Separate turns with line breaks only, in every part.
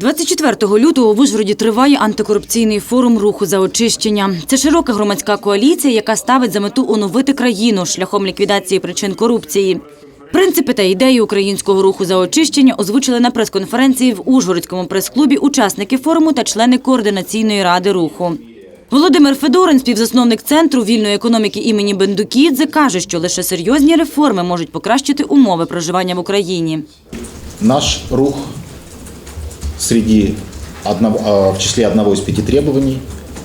24 лютого в Ужгороді триває антикорупційний форум руху за очищення. Це широка громадська коаліція, яка ставить за мету оновити країну шляхом ліквідації причин корупції. Принципи та ідеї українського руху за очищення озвучили на прес-конференції в Ужгородському прес-клубі учасники форуму та члени координаційної ради руху. Володимир Федорин, співзасновник центру вільної економіки імені Бендукідзе, каже, що лише серйозні реформи можуть покращити умови проживання в Україні.
Наш рух среди одного, а, в числе одного из пяти требований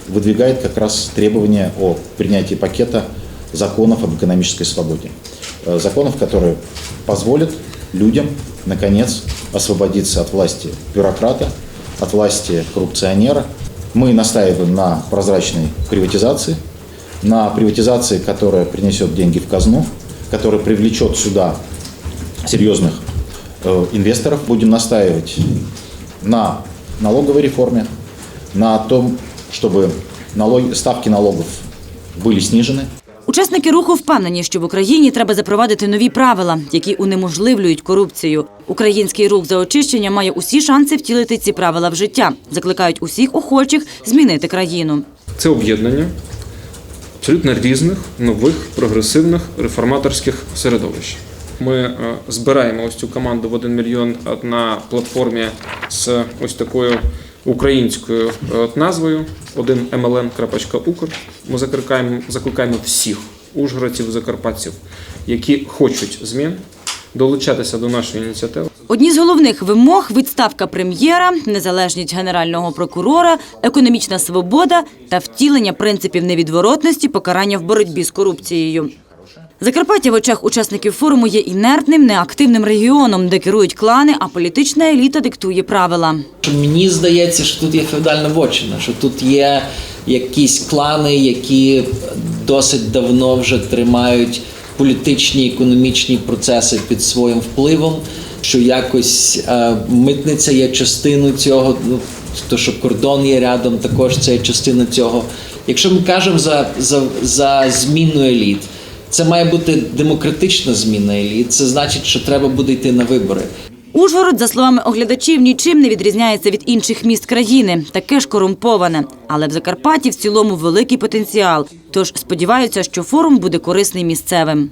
выдвигает как раз требования о принятии пакета законов об экономической свободе. Э, Законов, которые позволят людям, наконец, освободиться от власти бюрократа, от власти коррупционера. Мы настаиваем на прозрачной приватизации, на приватизации, которая принесет деньги в казну, которая привлечет сюда серьезных э, инвесторов. Будем настаивать на налоговой реформе, на том, чтобы налоги, ставки налогов были снижены.
Учасники руху впевнені, що в Україні треба запровадити нові правила, які унеможливлюють корупцію. Український рух за очищення має усі шанси втілити ці правила в життя. Закликають усіх охочих змінити країну.
Це об'єднання абсолютно різних, нових, прогресивних реформаторських середовищ. Ми е, збираємо ось цю команду в один мільйон на платформі з ось такою українською е, назвою 1mln.укр. Ми закликаємо, закликаємо всіх ужгородців, закарпатців, які хочуть змін, долучатися до нашої ініціативи.
Одні з головних вимог відставка прем'єра, незалежність генерального прокурора, економічна свобода та втілення принципів невідворотності покарання в боротьбі з корупцією. Закарпаття в очах учасників форуму є інертним, неактивним регіоном, де керують клани, а політична еліта диктує правила.
Мені здається, що тут є феодальна вотчина, що тут є якісь клани, які досить давно вже тримають політичні економічні процеси під своїм впливом, що якось е, митниця є частиною цього, ну то що кордон є рядом, також це є частина цього. Якщо ми кажемо за, за, за зміну еліт, це має бути демократична зміна еліт. Це значить, що треба буде йти на вибори.
Ужгород, за словами оглядачів, нічим не відрізняється від інших міст країни, таке ж корумповане. Але в Закарпатті в цілому великий потенціал. Тож сподіваються, що форум буде корисний місцевим.